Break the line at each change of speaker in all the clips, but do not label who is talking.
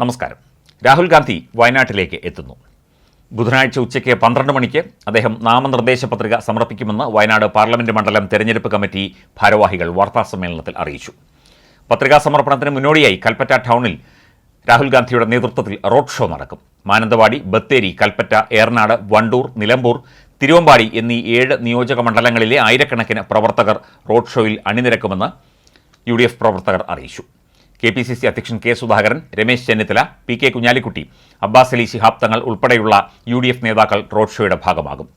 നമസ്കാരം. രാഹുൽ ഗാന്ധി വയനാട്ടിലേക്ക് എത്തുന്നു. ബുധനാഴ്ച ഉച്ചയ്ക്ക് പന്ത്രണ്ട് മണിക്ക് അദ്ദേഹം നാമനിർദ്ദേശ പത്രിക സമർപ്പിക്കുമെന്ന് വയനാട് പാർലമെന്റ് മണ്ഡലം തെരഞ്ഞെടുപ്പ് കമ്മിറ്റി ഭാരവാഹികൾ വാർത്താസമ്മേളനത്തിൽ അറിയിച്ചു. പത്രികാ സമർപ്പണത്തിന് മുന്നോടിയായി കൽപ്പറ്റ ടൗണിൽ രാഹുൽ ഗാന്ധിയുടെ നേതൃത്വത്തിൽ റോഡ് ഷോ നടക്കും. മാനന്തവാടി ബത്തേരി കൽപ്പറ്റ ഏറനാട് വണ്ടൂർ നിലമ്പൂർ തിരുവമ്പാടി എന്നീ ഏഴ് നിയോജക മണ്ഡലങ്ങളിലെ ആയിരക്കണക്കിന് പ്രവർത്തകർ റോഡ് ഷോയിൽ അണിനിരക്കുമെന്ന് യു പ്രവർത്തകർ അറിയിച്ചു. കെ പി സി സി അധ്യക്ഷൻ K Sudhakaran Ramesh Chennithala P K Kunhalikutty Abbas Ali Shihab Thangal ഉൾപ്പെടെയുള്ള യു ഡി എഫ് നേതാക്കൾ റോഡ് ഷോയുടെ ഭാഗമാകും.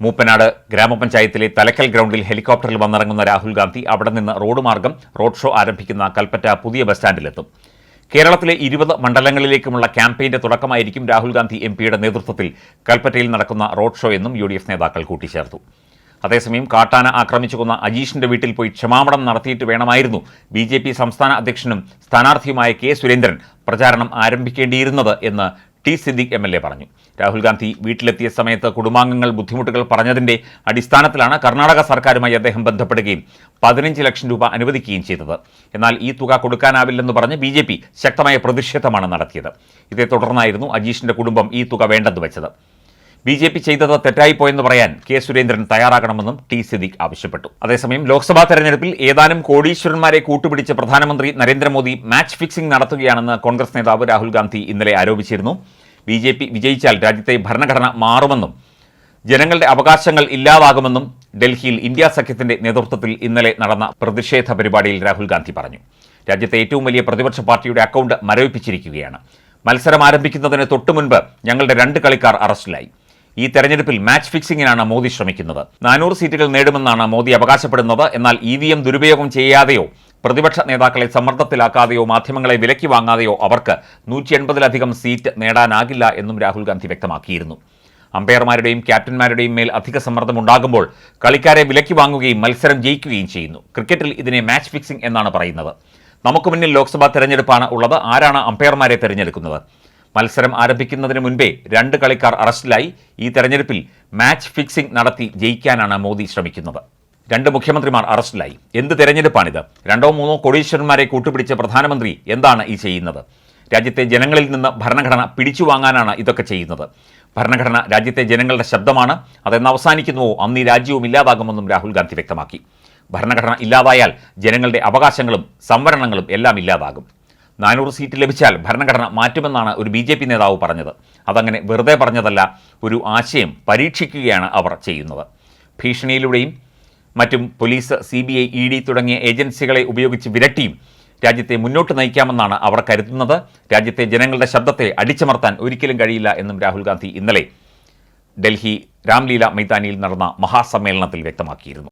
മൂപ്പനാട് ഗ്രാമപഞ്ചായത്തിലെ തലക്കൽ ഗ്രൗണ്ടിൽ ഹെലികോപ്റ്ററിൽ വന്നിറങ്ങുന്ന രാഹുൽ ഗാന്ധി അവിടെ നിന്ന് റോഡ് മാർഗം റോഡ് ഷോ ആരംഭിക്കുന്ന കൽപ്പറ്റ പുതിയ ബസ് സ്റ്റാൻഡിലെത്തും. കേരളത്തിലെ ഇരുപത് മണ്ഡലങ്ങളിലേക്കുമുള്ള ക്യാമ്പയിന്റെ തുടക്കമായിരിക്കും രാഹുൽ ഗാന്ധി എം പിയുടെ നേതൃത്വത്തിൽ കൽപ്പറ്റയിൽ നടക്കുന്ന റോഡ് ഷോ എന്നും യു നേതാക്കൾ കൂട്ടിച്ചേർത്തു. അതേസമയം കാട്ടാന ആക്രമിച്ചു കൊന്ന അജീഷിന്റെ വീട്ടിൽ പോയി ക്ഷമാപണം നടത്തിയിട്ട് വേണമായിരുന്നു. ബി ജെ പി സംസ്ഥാന അധ്യക്ഷനും സ്ഥാനാർത്ഥിയുമായ കെ സുരേന്ദ്രൻ പ്രചാരണം ആരംഭിക്കേണ്ടിയിരുന്നത് എന്ന് T Siddique M L A പറഞ്ഞു. രാഹുൽ ഗാന്ധി വീട്ടിലെത്തിയ സമയത്ത് കുടുംബാംഗങ്ങൾ ബുദ്ധിമുട്ടുകൾ പറഞ്ഞതിന്റെ അടിസ്ഥാനത്തിലാണ് കർണാടക സർക്കാരുമായി അദ്ദേഹം ബന്ധപ്പെടുകയും പതിനഞ്ച് ലക്ഷം രൂപ അനുവദിക്കുകയും ചെയ്തത്. എന്നാൽ ഈ തുക കൊടുക്കാനാവില്ലെന്ന് പറഞ്ഞ് ബി ജെ പി ശക്തമായ പ്രതിഷേധമാണ് നടത്തിയത്. ഇതേ തുടർന്നായിരുന്നു അജീഷിന്റെ കുടുംബം ഈ തുക വേണ്ടെന്ന് വെച്ചത്. ബി ജെ പി ചെയ്തത് തെറ്റായിപ്പോയെന്ന് പറയാൻ കെ സുരേന്ദ്രൻ തയ്യാറാകണമെന്നും ടി സിദ്ദിഖ് ആവശ്യപ്പെട്ടു. അതേസമയം ലോക്സഭാ തെരഞ്ഞെടുപ്പിൽ ഏതാനും കോടീശ്വരന്മാരെ കൂട്ടുപിടിച്ച് പ്രധാനമന്ത്രി നരേന്ദ്രമോദി മാച്ച് ഫിക്സിംഗ് നടത്തുകയാണെന്ന് കോൺഗ്രസ് നേതാവ് രാഹുൽ ഗാന്ധി ഇന്നലെ ആരോപിച്ചിരുന്നു. ബി ജെ പി വിജയിച്ചാൽ രാജ്യത്തെ ഭരണഘടന മാറുമെന്നും ജനങ്ങളുടെ അവകാശങ്ങൾ ഇല്ലാതാകുമെന്നും ഡൽഹിയിൽ ഇന്ത്യ സഖ്യത്തിന്റെ നേതൃത്വത്തിൽ ഇന്നലെ നടന്ന പ്രതിഷേധ പരിപാടിയിൽ രാഹുൽ ഗാന്ധി പറഞ്ഞു. രാജ്യത്തെ ഏറ്റവും വലിയ പ്രതിപക്ഷ പാർട്ടിയുടെ അക്കൗണ്ട് മരവിപ്പിച്ചിരിക്കുകയാണ്. മത്സരം ആരംഭിക്കുന്നതിന് തൊട്ടുമുൻപ് ഞങ്ങളുടെ രണ്ട് കളിക്കാർ അറസ്റ്റിലായി. ഈ തെരഞ്ഞെടുപ്പിൽ മാച്ച് ഫിക്സിംഗിനാണ് മോദി ശ്രമിക്കുന്നത്. നാനൂറ് സീറ്റുകൾ നേടുമെന്നാണ് മോദി അവകാശപ്പെടുന്നത്. എന്നാൽ ഇ വി എം ദുരുപയോഗം ചെയ്യാതെയോ പ്രതിപക്ഷ നേതാക്കളെ സമ്മർദ്ദത്തിലാക്കാതെയോ മാധ്യമങ്ങളെ വിലക്കി വാങ്ങാതെയോ അവർക്ക് നൂറ്റി എൺപതിലധികം സീറ്റ് നേടാനാകില്ല എന്നും രാഹുൽ ഗാന്ധി വ്യക്തമാക്കിയിരുന്നു. അമ്പയർമാരുടെയും ക്യാപ്റ്റന്മാരുടെയും മേൽ അധിക സമ്മർദ്ദം ഉണ്ടാകുമ്പോൾ കളിക്കാരെ വിലക്കി വാങ്ങുകയും മത്സരം ജയിക്കുകയും ചെയ്യുന്നു. ക്രിക്കറ്റിൽ ഇതിനെ മാച്ച് ഫിക്സിംഗ് എന്നാണ് പറയുന്നത്. നമുക്ക് മുന്നിൽ ലോക്സഭാ തെരഞ്ഞെടുപ്പാണ് ഉള്ളത്. ആരാണ് അമ്പയർമാരെ തിരഞ്ഞെടുക്കുന്നത്? മത്സരം ആരംഭിക്കുന്നതിന് മുൻപേ രണ്ട് കളിക്കാർ അറസ്റ്റിലായി. ഈ തെരഞ്ഞെടുപ്പിൽ മാച്ച് ഫിക്സിംഗ് നടത്തി ജയിക്കാനാണ് മോദി ശ്രമിക്കുന്നത്. രണ്ട് മുഖ്യമന്ത്രിമാർ അറസ്റ്റിലായി. എന്ത് തെരഞ്ഞെടുപ്പാണിത്? രണ്ടോ മൂന്നോ കോടീശ്വരന്മാരെ കൂട്ടുപിടിച്ച പ്രധാനമന്ത്രി എന്താണ് ഈ ചെയ്യുന്നത്? രാജ്യത്തെ ജനങ്ങളിൽ നിന്ന് ഭരണഘടന പിടിച്ചു വാങ്ങാനാണ് ഇതൊക്കെ ചെയ്യുന്നത്. ഭരണഘടന രാജ്യത്തെ ജനങ്ങളുടെ ശബ്ദമാണ്. അതെന്ന് അവസാനിക്കുന്നുവോ? അന്ന് ഈ രാജ്യവും ഇല്ലാതാകുമെന്നും രാഹുൽ ഗാന്ധി വ്യക്തമാക്കി. ഭരണഘടന ഇല്ലാതായാൽ ജനങ്ങളുടെ അവകാശങ്ങളും സംവരണങ്ങളും എല്ലാം ഇല്ലാതാകും. നാനൂറ് സീറ്റ് ലഭിച്ചാൽ ഭരണഘടന മാറ്റുമെന്നാണ് ഒരു ബി നേതാവ് പറഞ്ഞത്. അതങ്ങനെ വെറുതെ പറഞ്ഞതല്ല ഒരു ആശയം പരീക്ഷിക്കുകയാണ് അവർ ചെയ്യുന്നത്. ഭീഷണിയിലൂടെയും മറ്റും police C B I E D തുടങ്ങിയ ഏജൻസികളെ ഉപയോഗിച്ച് വിരട്ടിയും രാജ്യത്തെ മുന്നോട്ട് നയിക്കാമെന്നാണ് അവർ കരുതുന്നത്. രാജ്യത്തെ ജനങ്ങളുടെ ശബ്ദത്തെ അടിച്ചമർത്താൻ ഒരിക്കലും കഴിയില്ല എന്നും രാഹുൽ ഗാന്ധി ഇന്നലെ ഡൽഹി രാംലീല മൈതാനിയിൽ നടന്ന മഹാസമ്മേളനത്തിൽ വ്യക്തമാക്കിയിരുന്നു.